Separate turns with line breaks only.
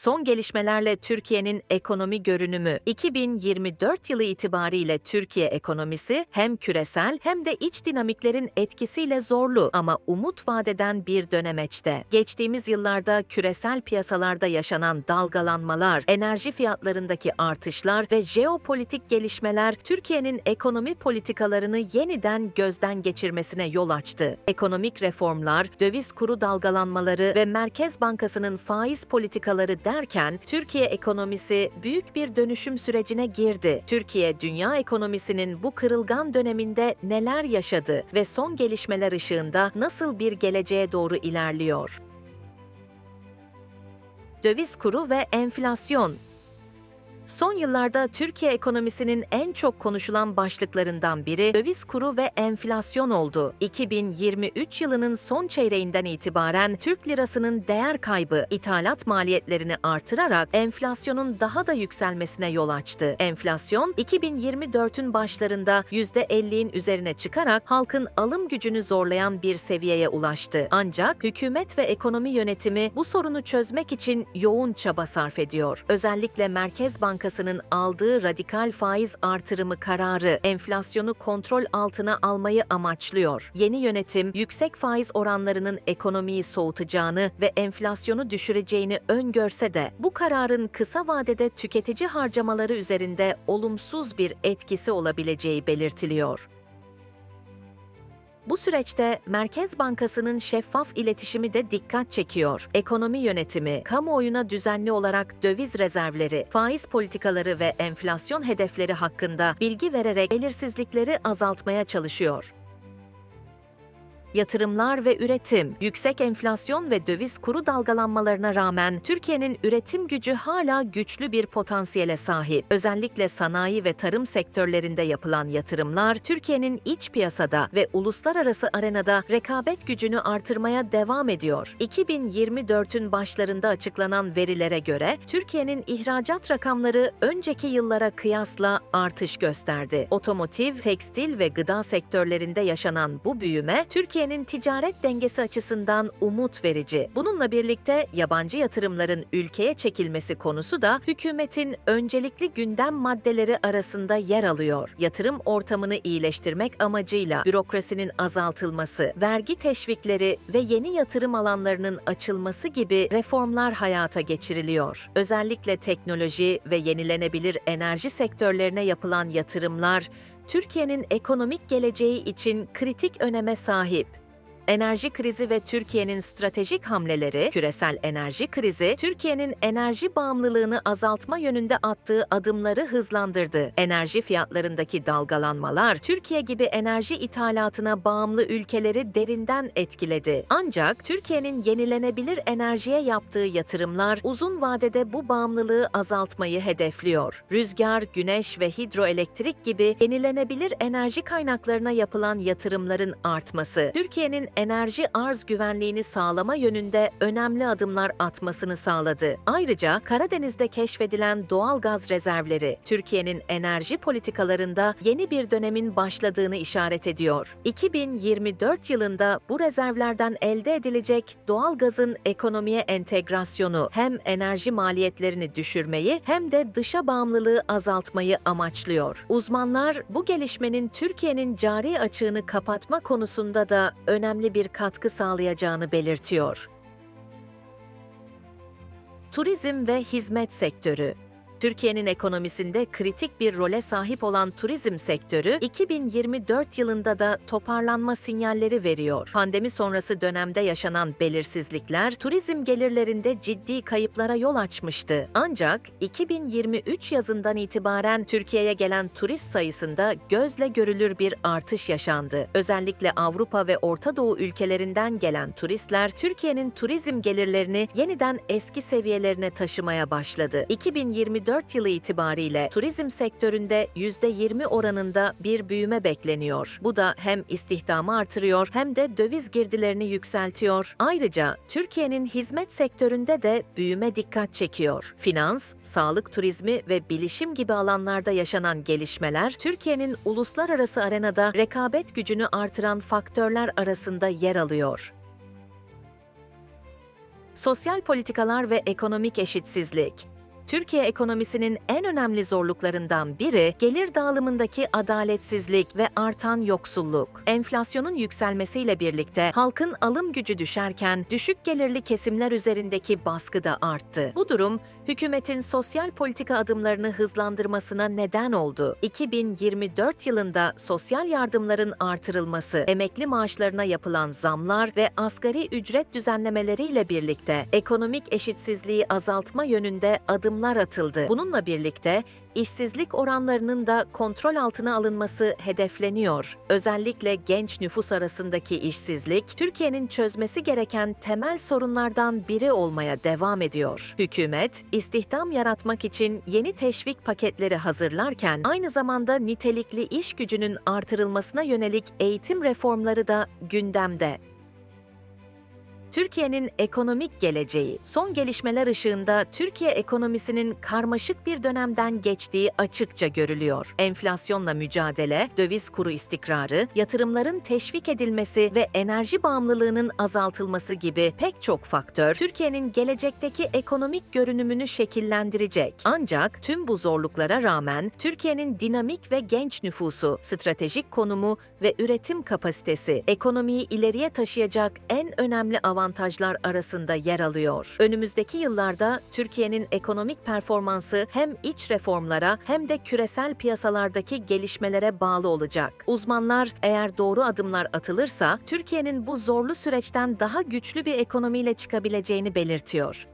Son gelişmelerle Türkiye'nin ekonomi görünümü 2024 yılı itibariyle Türkiye ekonomisi hem küresel hem de iç dinamiklerin etkisiyle zorlu ama umut vadeden bir dönemeçte. Geçtiğimiz yıllarda küresel piyasalarda yaşanan dalgalanmalar, enerji fiyatlarındaki artışlar ve jeopolitik gelişmeler Türkiye'nin ekonomi politikalarını yeniden gözden geçirmesine yol açtı. Ekonomik reformlar, döviz kuru dalgalanmaları ve Merkez Bankası'nın faiz politikaları derken Türkiye ekonomisi büyük bir dönüşüm sürecine girdi. Türkiye dünya ekonomisinin bu kırılgan döneminde neler yaşadı ve son gelişmeler ışığında nasıl bir geleceğe doğru ilerliyor? Döviz kuru ve enflasyon Son yıllarda Türkiye ekonomisinin en çok konuşulan başlıklarından biri döviz kuru ve enflasyon oldu. 2023 yılının son çeyreğinden itibaren Türk lirasının değer kaybı ithalat maliyetlerini artırarak enflasyonun daha da yükselmesine yol açtı. Enflasyon 2024'ün başlarında %50'in üzerine çıkarak halkın alım gücünü zorlayan bir seviyeye ulaştı. Ancak hükümet ve ekonomi yönetimi bu sorunu çözmek için yoğun çaba sarf ediyor. Özellikle Merkez Bankası Bankası'nın aldığı radikal faiz artırımı kararı enflasyonu kontrol altına almayı amaçlıyor. Yeni yönetim yüksek faiz oranlarının ekonomiyi soğutacağını ve enflasyonu düşüreceğini öngörse de bu kararın kısa vadede tüketici harcamaları üzerinde olumsuz bir etkisi olabileceği belirtiliyor. Bu süreçte Merkez Bankası'nın şeffaf iletişimi de dikkat çekiyor. Ekonomi yönetimi, kamuoyuna düzenli olarak döviz rezervleri, faiz politikaları ve enflasyon hedefleri hakkında bilgi vererek belirsizlikleri azaltmaya çalışıyor yatırımlar ve üretim, yüksek enflasyon ve döviz kuru dalgalanmalarına rağmen Türkiye'nin üretim gücü hala güçlü bir potansiyele sahip. Özellikle sanayi ve tarım sektörlerinde yapılan yatırımlar Türkiye'nin iç piyasada ve uluslararası arenada rekabet gücünü artırmaya devam ediyor. 2024'ün başlarında açıklanan verilere göre Türkiye'nin ihracat rakamları önceki yıllara kıyasla artış gösterdi. Otomotiv, tekstil ve gıda sektörlerinde yaşanan bu büyüme Türkiye Türkiye'nin ticaret dengesi açısından umut verici. Bununla birlikte yabancı yatırımların ülkeye çekilmesi konusu da hükümetin öncelikli gündem maddeleri arasında yer alıyor. Yatırım ortamını iyileştirmek amacıyla bürokrasinin azaltılması, vergi teşvikleri ve yeni yatırım alanlarının açılması gibi reformlar hayata geçiriliyor. Özellikle teknoloji ve yenilenebilir enerji sektörlerine yapılan yatırımlar Türkiye'nin ekonomik geleceği için kritik öneme sahip enerji krizi ve Türkiye'nin stratejik hamleleri, küresel enerji krizi, Türkiye'nin enerji bağımlılığını azaltma yönünde attığı adımları hızlandırdı. Enerji fiyatlarındaki dalgalanmalar, Türkiye gibi enerji ithalatına bağımlı ülkeleri derinden etkiledi. Ancak Türkiye'nin yenilenebilir enerjiye yaptığı yatırımlar uzun vadede bu bağımlılığı azaltmayı hedefliyor. Rüzgar, güneş ve hidroelektrik gibi yenilenebilir enerji kaynaklarına yapılan yatırımların artması, Türkiye'nin enerji arz güvenliğini sağlama yönünde önemli adımlar atmasını sağladı. Ayrıca Karadeniz'de keşfedilen doğal gaz rezervleri Türkiye'nin enerji politikalarında yeni bir dönemin başladığını işaret ediyor. 2024 yılında bu rezervlerden elde edilecek doğal gazın ekonomiye entegrasyonu hem enerji maliyetlerini düşürmeyi hem de dışa bağımlılığı azaltmayı amaçlıyor. Uzmanlar bu gelişmenin Türkiye'nin cari açığını kapatma konusunda da önemli bir katkı sağlayacağını belirtiyor. Turizm ve hizmet sektörü Türkiye'nin ekonomisinde kritik bir role sahip olan turizm sektörü 2024 yılında da toparlanma sinyalleri veriyor. Pandemi sonrası dönemde yaşanan belirsizlikler turizm gelirlerinde ciddi kayıplara yol açmıştı. Ancak 2023 yazından itibaren Türkiye'ye gelen turist sayısında gözle görülür bir artış yaşandı. Özellikle Avrupa ve Orta Doğu ülkelerinden gelen turistler Türkiye'nin turizm gelirlerini yeniden eski seviyelerine taşımaya başladı. 2024 2024 yılı itibariyle turizm sektöründe %20 oranında bir büyüme bekleniyor. Bu da hem istihdamı artırıyor hem de döviz girdilerini yükseltiyor. Ayrıca Türkiye'nin hizmet sektöründe de büyüme dikkat çekiyor. Finans, sağlık turizmi ve bilişim gibi alanlarda yaşanan gelişmeler Türkiye'nin uluslararası arenada rekabet gücünü artıran faktörler arasında yer alıyor. Sosyal politikalar ve ekonomik eşitsizlik. Türkiye ekonomisinin en önemli zorluklarından biri gelir dağılımındaki adaletsizlik ve artan yoksulluk. Enflasyonun yükselmesiyle birlikte halkın alım gücü düşerken düşük gelirli kesimler üzerindeki baskı da arttı. Bu durum hükümetin sosyal politika adımlarını hızlandırmasına neden oldu. 2024 yılında sosyal yardımların artırılması, emekli maaşlarına yapılan zamlar ve asgari ücret düzenlemeleriyle birlikte ekonomik eşitsizliği azaltma yönünde adımlar atıldı. Bununla birlikte işsizlik oranlarının da kontrol altına alınması hedefleniyor. Özellikle genç nüfus arasındaki işsizlik, Türkiye'nin çözmesi gereken temel sorunlardan biri olmaya devam ediyor. Hükümet, istihdam yaratmak için yeni teşvik paketleri hazırlarken, aynı zamanda nitelikli iş gücünün artırılmasına yönelik eğitim reformları da gündemde. Türkiye'nin ekonomik geleceği, son gelişmeler ışığında Türkiye ekonomisinin karmaşık bir dönemden geçtiği açıkça görülüyor. Enflasyonla mücadele, döviz kuru istikrarı, yatırımların teşvik edilmesi ve enerji bağımlılığının azaltılması gibi pek çok faktör Türkiye'nin gelecekteki ekonomik görünümünü şekillendirecek. Ancak tüm bu zorluklara rağmen Türkiye'nin dinamik ve genç nüfusu, stratejik konumu ve üretim kapasitesi ekonomiyi ileriye taşıyacak en önemli avantajlar arasında yer alıyor. Önümüzdeki yıllarda Türkiye'nin ekonomik performansı hem iç reformlara hem de küresel piyasalardaki gelişmelere bağlı olacak. Uzmanlar eğer doğru adımlar atılırsa Türkiye'nin bu zorlu süreçten daha güçlü bir ekonomiyle çıkabileceğini belirtiyor.